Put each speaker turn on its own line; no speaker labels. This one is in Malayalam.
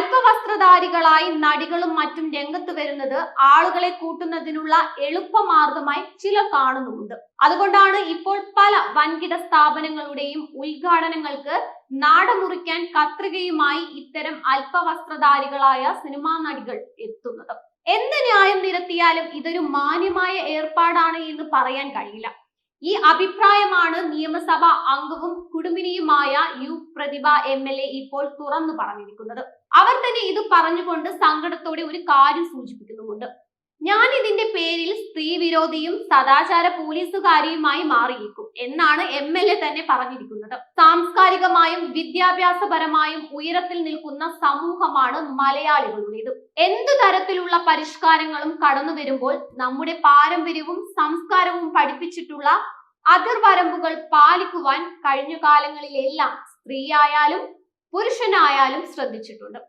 അല്പവസ്ത്രധാരികളായി നടികളും മറ്റും രംഗത്ത് വരുന്നത് ആളുകളെ കൂട്ടുന്നതിനുള്ള എളുപ്പമാർഗമായി ചില കാണുന്നുണ്ട് അതുകൊണ്ടാണ് ഇപ്പോൾ പല വൻകിട സ്ഥാപനങ്ങളുടെയും ഉദ്ഘാടനങ്ങൾക്ക് നാടമുറിക്കാൻ കത്രികയുമായി ഇത്തരം അല്പവസ്ത്രധാരികളായ സിനിമാ നടികൾ എത്തുന്നത്. എന്ത് ന്യായം നിരത്തിയാലും ഇതൊരു മാന്യമായ ഏർപ്പാടാണ് എന്ന് പറയാൻ കഴിയില്ല. ഈ അഭിപ്രായമാണ് നിയമസഭാ അംഗവും കുടുംബിനിയുമായ U Pratibha M L A ഇപ്പോൾ തുറന്നു പറഞ്ഞിരിക്കുന്നത്. അവർ തന്നെ ഇത് പറഞ്ഞുകൊണ്ട് സങ്കടത്തോടെ ഒരു കാര്യം സൂചിപ്പിക്കുന്നുമുണ്ട്. ഞാൻ ഇതിന്റെ പേരിൽ സ്ത്രീ വിരോധിയും സദാചാര പോലീസുകാരിയുമായി മാറിയിരിക്കും എന്നാണ് എം എൽ എ തന്നെ പറഞ്ഞിരിക്കുന്നത്. സാംസ്കാരികമായും വിദ്യാഭ്യാസപരമായും ഉയരത്തിൽ നിൽക്കുന്ന സമൂഹമാണ് മലയാളികളുടേത്. എന്തു തരത്തിലുള്ള പരിഷ്കാരങ്ങളും കടന്നു വരുമ്പോൾ നമ്മുടെ പാരമ്പര്യവും സംസ്കാരവും പഠിപ്പിച്ചിട്ടുള്ള അതിർവരമ്പുകൾ പാലിക്കുവാൻ കഴിഞ്ഞ കാലങ്ങളിലെല്ലാം സ്ത്രീയായാലും പുരുഷനായാലും ശ്രദ്ധിച്ചിട്ടുണ്ട്.